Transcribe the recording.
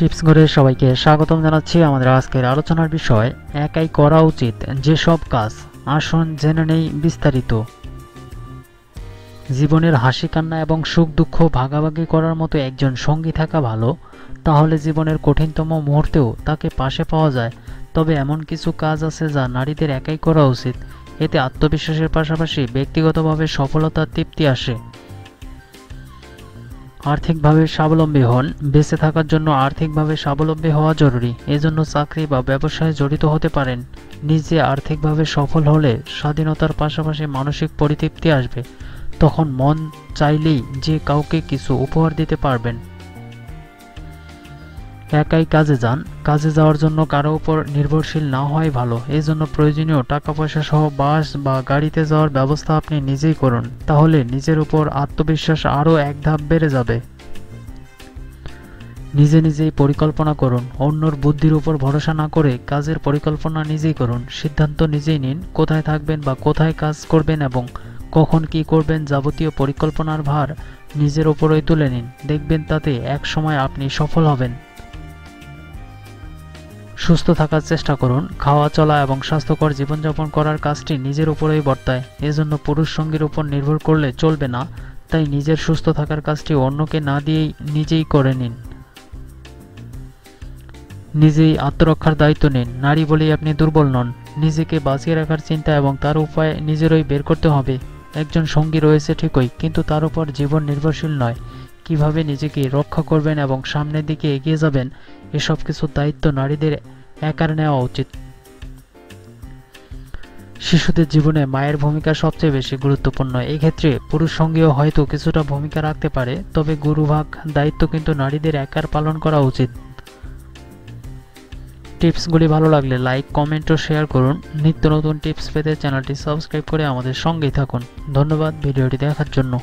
Tips করে সবাইকে স্বাগতম জানাচ্ছি আমাদের আজকের আলোচনার বিষয়, একাই করা উচিত যেসব কাজ। আসুন জেনে নেই বিস্তারিত। জীবনের হাসি কান্না এবং সুখ দুঃখ ভাগাভাগি করার মতো একজন সঙ্গী থাকা ভালো, তাহলে জীবনের কঠিনতম মুহূর্তেও তাকে পাশে পাওয়া যায়। তবে এমন কিছু কাজ আছে যা নারীদের একাই করা উচিত। এতে আত্মবিশ্বাসের পাশাপাশি ব্যক্তিগতভাবে সফলতার তৃপ্তি আসে। আর্থিকভাবে স্বাবলম্বী হন। বেঁচে থাকার জন্য আর্থিকভাবে স্বাবলম্বী হওয়া জরুরি। এজন্য চাকরি বা ব্যবসায় জড়িত হতে পারেন। নিজে আর্থিকভাবে সফল হলে স্বাধীনতার পাশাপাশি মানসিক পরিতৃপ্তি আসবে। তখন মন চাইলেই যে কাউকে কিছু উপহার দিতে পারবেন। একাই কাজে যান। কাজে যাওয়ার জন্য কারও উপর নির্ভরশীল না হওয়াই ভালো। এই জন্য প্রয়োজনীয় টাকা পয়সা সহ বাস বা গাড়িতে যাওয়ার ব্যবস্থা আপনি নিজেই করুন। তাহলে নিজের উপর আত্মবিশ্বাস আরও এক ধাপ বেড়ে যাবে। নিজে নিজেই পরিকল্পনা করুন। অন্যর বুদ্ধির উপর ভরসা না করে কাজের পরিকল্পনা নিজেই করুন। সিদ্ধান্ত নিজেই নিন, কোথায় থাকবেন বা কোথায় কাজ করবেন এবং কখন কি করবেন যাবতীয় পরিকল্পনার ভার নিজের উপরই তুলে নিন। দেখবেন তাতে এক সময় আপনি সফল হবেন। সুস্থ থাকার চেষ্টা করুন। খাওয়া, চলা এবং স্বাস্থ্যকর জীবনযাপন করার কাজটি নিজের উপরেই বর্তায়। এজন্য পুরুষ সঙ্গীর উপর নির্ভর করলে চলবে না, তাই নিজের সুস্থ থাকার কাজটি অন্যকে না দিয়েই নিজেই করে নিন। নিজেই আত্মরক্ষার দায়িত্ব নিন। নারী বলেই আপনি দুর্বল নন। নিজেকে বাঁচিয়ে রাখার চিন্তা এবং তার উপায় নিজেরই বের করতে হবে। একজন সঙ্গী রয়েছে ঠিকই, কিন্তু তার উপর জীবন নির্ভরশীল নয়। কীভাবে নিজেকে রক্ষা করবেন এবং সামনের দিকে এগিয়ে যাবেন, এসব কিছুর দায়িত্ব নারীদের একার নেওয়া উচিত। শিশুদের জীবনে মায়ের ভূমিকা সবচেয়ে বেশি গুরুত্বপূর্ণ। এক্ষেত্রে পুরুষ সঙ্গীও হয়তো কিছুটা ভূমিকা রাখতে পারে, তবে গুরুভাগ দায়িত্ব কিন্তু নারীদের একার পালন করা উচিত। টিপসগুলি ভালো লাগলে লাইক, কমেন্ট ও শেয়ার করুন। নিত্য নতুন টিপস পেতে চ্যানেলটি সাবস্ক্রাইব করে আমাদের সঙ্গেই থাকুন। ধন্যবাদ ভিডিওটি দেখার জন্য।